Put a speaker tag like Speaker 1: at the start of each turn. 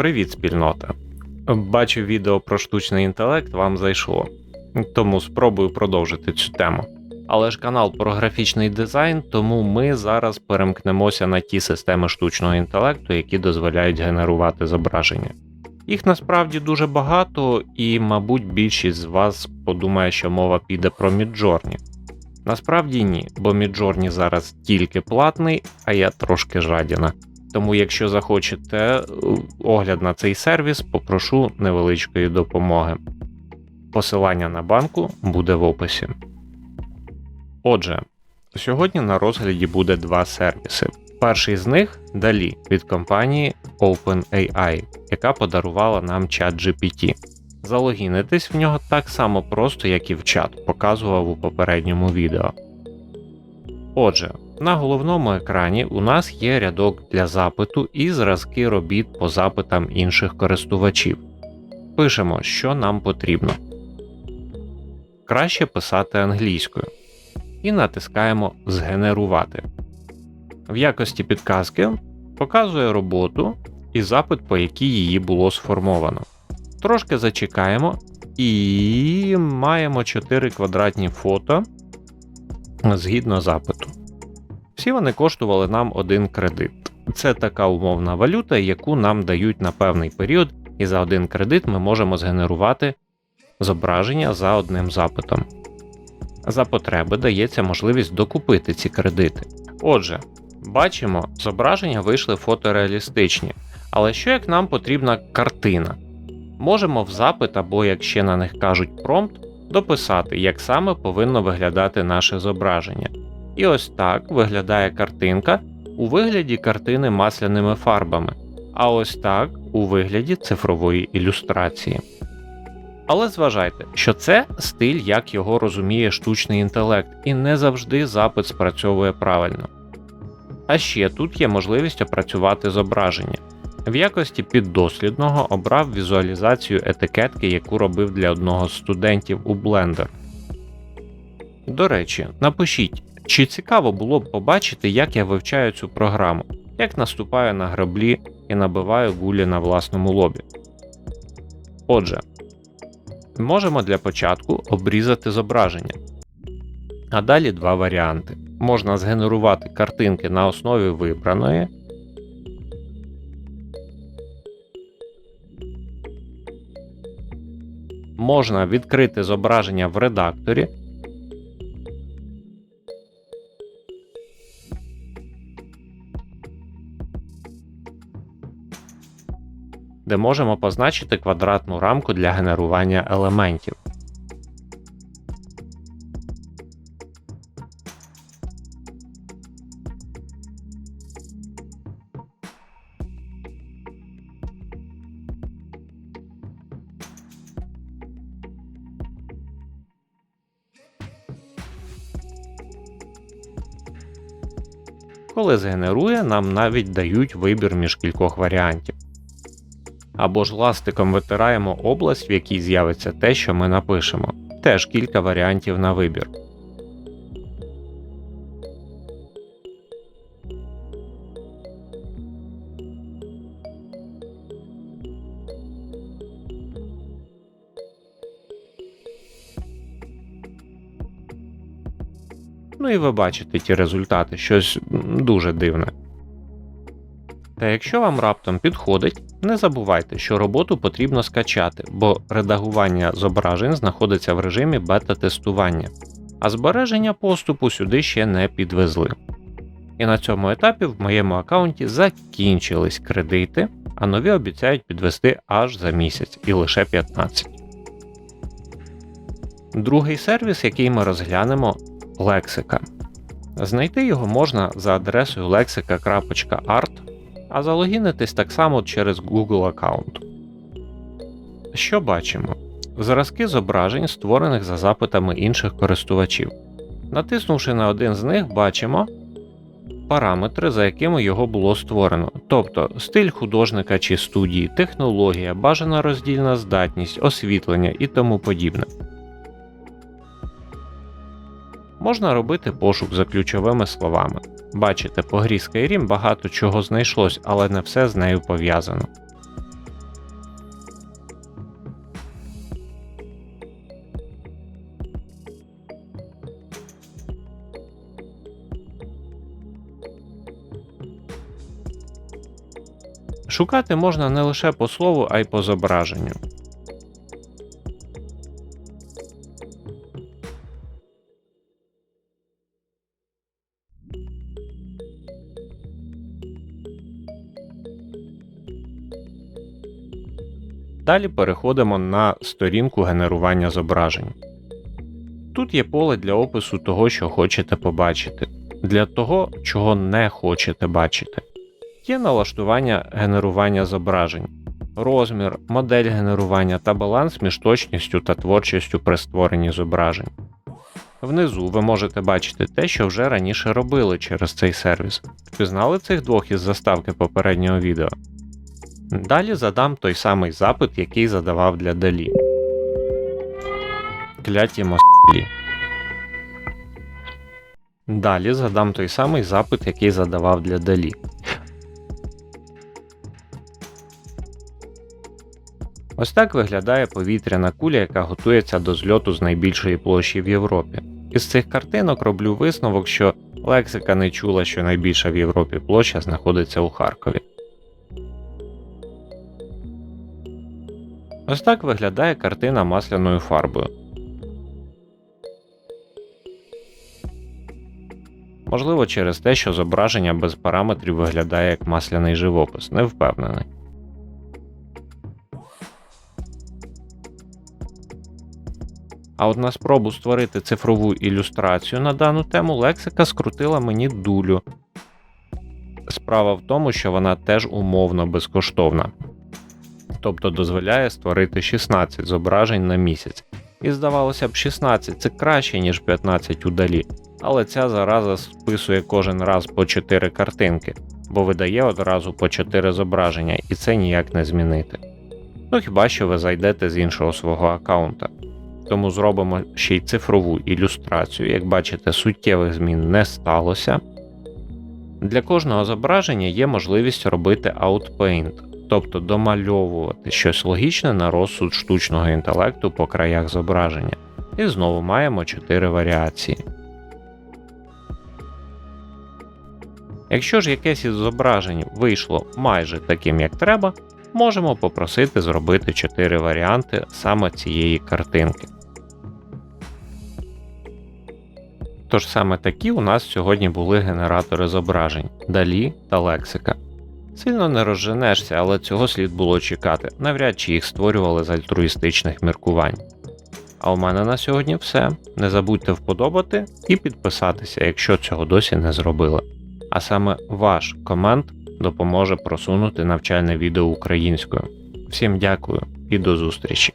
Speaker 1: Привіт, спільнота! Бачу відео про штучний інтелект вам зайшло, тому спробую продовжити цю тему. Але ж канал про графічний дизайн, тому ми зараз перемкнемося на ті системи штучного інтелекту, які дозволяють генерувати зображення. Їх насправді дуже багато, і, мабуть, більшість з вас подумає, що мова піде про Midjourney. Насправді ні, бо Midjourney зараз тільки платний, а я трошки жадіна. Тому, якщо захочете е, огляд на цей сервіс, попрошу невеличкої допомоги. Посилання на банку буде в описі. Отже, сьогодні на розгляді буде два сервіси. Перший з них DALI від компанії OpenAI, яка подарувала нам чат GPT. Залогінитись в нього так само просто, як і в чат, показував у попередньому відео. Отже, на головному екрані у нас є рядок для запиту і зразки робіт по запитам інших користувачів. Пишемо, що нам потрібно. Краще писати англійською. І натискаємо Згенерувати. В якості підказки показує роботу і запит, по якій її було сформовано. Трошки зачекаємо і маємо 4 квадратні фото згідно запиту. Всі вони коштували нам один кредит. Це така умовна валюта, яку нам дають на певний період, і за один кредит ми можемо згенерувати зображення за одним запитом. За потреби дається можливість докупити ці кредити. Отже, бачимо, зображення вийшли фотореалістичні, але що як нам потрібна картина? Можемо в запит або, як ще на них кажуть, промпт, дописати, як саме повинно виглядати наше зображення. І ось так виглядає картинка у вигляді картини масляними фарбами, а ось так у вигляді цифрової ілюстрації. Але зважайте, що це стиль, як його розуміє штучний інтелект, і не завжди запит спрацьовує правильно. А ще тут є можливість опрацювати зображення. В якості піддослідного обрав візуалізацію етикетки, яку робив для одного з студентів у Blender. До речі, напишіть, чи цікаво було б побачити, як я вивчаю цю програму, як наступаю на граблі і набиваю гулі на власному лобі. Отже, можемо для початку обрізати зображення. А далі два варіанти. Можна згенерувати картинки на основі вибраної. Можна відкрити зображення в редакторі. Де можемо позначити квадратну рамку для генерування елементів. Коли згенерує, нам навіть дають вибір між кількох варіантів або ж ластиком витираємо область, в якій з'явиться те, що ми напишемо. Теж кілька варіантів на вибір. Ну і ви бачите ті результати, щось дуже дивне. Та якщо вам раптом підходить, не забувайте, що роботу потрібно скачати, бо редагування зображень знаходиться в режимі бета-тестування, а збереження поступу сюди ще не підвезли. І на цьому етапі в моєму аккаунті закінчились кредити, а нові обіцяють підвести аж за місяць і лише 15. Другий сервіс, який ми розглянемо, лексика. Знайти його можна за адресою lexika.art а залогінитись так само через Google аккаунт. Що бачимо? Зразки зображень, створених за запитами інших користувачів. Натиснувши на один з них, бачимо параметри, за якими його було створено, тобто стиль художника чи студії, технологія, бажана роздільна здатність, освітлення і тому подібне. Можна робити пошук за ключовими словами. Бачите, по грі Skyrim багато чого знайшлось, але не все з нею пов'язано. Шукати можна не лише по слову, а й по зображенню. Далі переходимо на сторінку генерування зображень. Тут є поле для опису того, що хочете побачити, для того, чого не хочете бачити. Є налаштування генерування зображень, розмір, модель генерування та баланс між точністю та творчістю при створенні зображень. Внизу ви можете бачити те, що вже раніше робили через цей сервіс. Впізнали цих двох із заставки попереднього відео? Далі задам той самий запит, який задавав для Далі. Кляті москлі. Далі задам той самий запит, який задавав для Далі. Ось так виглядає повітряна куля, яка готується до зльоту з найбільшої площі в Європі. Із цих картинок роблю висновок, що лексика не чула, що найбільша в Європі площа знаходиться у Харкові. Ось так виглядає картина масляною фарбою. Можливо, через те, що зображення без параметрів виглядає як масляний живопис, не впевнений. А от на спробу створити цифрову ілюстрацію на дану тему лексика скрутила мені дулю. Справа в тому, що вона теж умовно безкоштовна, тобто дозволяє створити 16 зображень на місяць. І здавалося б, 16 це краще, ніж 15 удалі, але ця зараза списує кожен раз по 4 картинки, бо видає одразу по 4 зображення, і це ніяк не змінити. Ну хіба що ви зайдете з іншого свого аккаунта. Тому зробимо ще й цифрову ілюстрацію. Як бачите, суттєвих змін не сталося. Для кожного зображення є можливість робити outpaint, тобто домальовувати щось логічне на розсуд штучного інтелекту по краях зображення. І знову маємо 4 варіації. Якщо ж якесь із зображень вийшло майже таким, як треба, можемо попросити зробити 4 варіанти саме цієї картинки. Тож саме такі у нас сьогодні були генератори зображень Далі та Лексика. Сильно не розженешся, але цього слід було чекати, навряд чи їх створювали з альтруїстичних міркувань. А у мене на сьогодні все. Не забудьте вподобати і підписатися, якщо цього досі не зробили. А саме ваш комент допоможе просунути навчальне відео українською. Всім дякую і до зустрічі!